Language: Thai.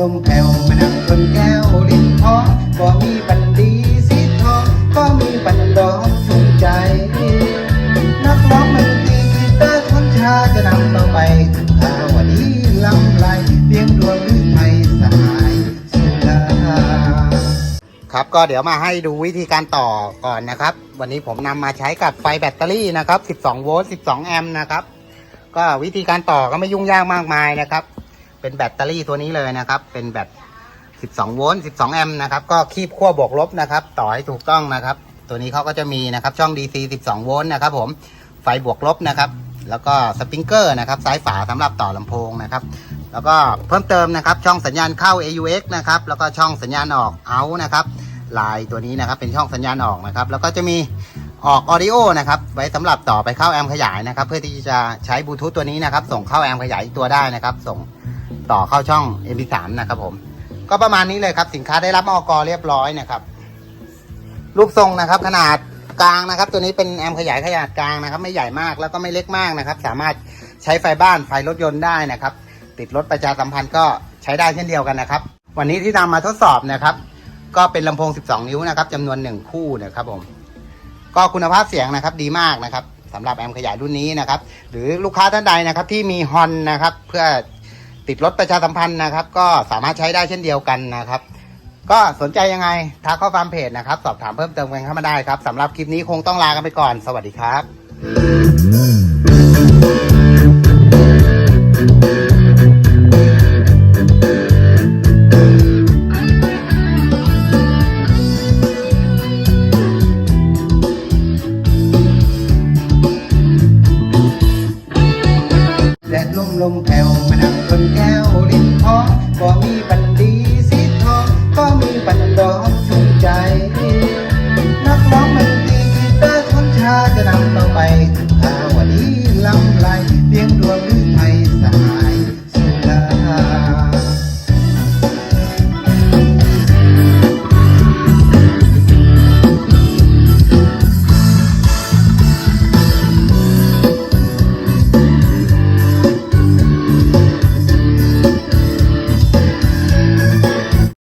ลมแผ่วมานั่งชนแก้วลิ้นท้องก็มีปันดีสีทองก็มีปันดอกชุ่มใจ นักร้องดนตีกีตาร์คนชาจะนำเราไปถึงข่าวดีลำไรเลี้ยงดวงหรือไทยสหายสุดาครับก็เดี๋ยวมาให้ดูวิธีการต่อก่อนนะครับ วันนี้ผมนำมาใช้กับไฟแบตเตอรี่นะครับ 12 โวลต์ 12 แอมป์นะครับ ก็วิธีการต่อก็ไม่ยุ่งยากมากมายนะครับ เป็นแบตเตอรี่ตัวนี้เลยนะครับ เป็นแบต 12 โวลต์ 12 แอมป์นะครับ ก็คีบขั้วบวกลบนะครับ ต่อให้ถูกต้องนะครับ ตัวนี้เขาก็จะมีนะครับช่อง DC 12 โวลต์นะครับ ผม ไฟบวกลบนะครับ แล้วก็สปริงเกอร์นะครับซ้ายฝาสำหรับต่อลำโพงนะครับ แล้วก็เพิ่มเติมนะครับช่องสัญญาณเข้า AUX นะครับ แล้วก็ช่องสัญญาณออก out นะครับ ลายตัวนี้นะครับเป็นช่องสัญญาณออกนะครับ แล้วก็จะมีออกออดิโอนะครับไว้สำหรับต่อไปเข้าแอมขยายนะครับ เพื่อที่จะใช้บลูทูธตัวนี้นะครับ ส่งเข้าแอมขยายตัวได้นะครับ ส่ง ต่อเข้าช่อง MP3 นะครับผม ก็ประมาณนี้เลยครับ สินค้าได้รับมอกเรียบร้อยนะครับ รูปทรงนะครับ ขนาดกลางนะครับ ตัวนี้เป็นแอมขยายขนาดกลางนะครับ ไม่ใหญ่มากแล้วก็ไม่เล็กมากนะครับ สามารถใช้ไฟบ้านไฟรถยนต์ได้นะครับ ติดรถประชาสัมพันธ์ก็ใช้ได้เช่นเดียวกันนะครับ วันนี้ที่นำมาทดสอบนะครับ ก็เป็นลำโพง 12 นิ้วนะครับจำนวน 1 คู่นะครับผม ก็คุณภาพเสียงนะครับดีมากนะครับสำหรับแอมขยายรุ่นนี้นะครับ หรือลูกค้าท่านใดนะครับที่มีฮอนนะครับ เพื่อ ติดรถประชาสัมพันธ์นะครับ ก็สามารถใช้ได้เช่นเดียวกันนะครับ ก็สนใจยังไงทักเข้าฟาร์มเพจนะครับ สอบถามเพิ่มเติมกันเข้ามาได้ครับสำหรับคลิปนี้คงต้องลากันไปก่อน สวัสดีครับแดดลมลมแผ่ว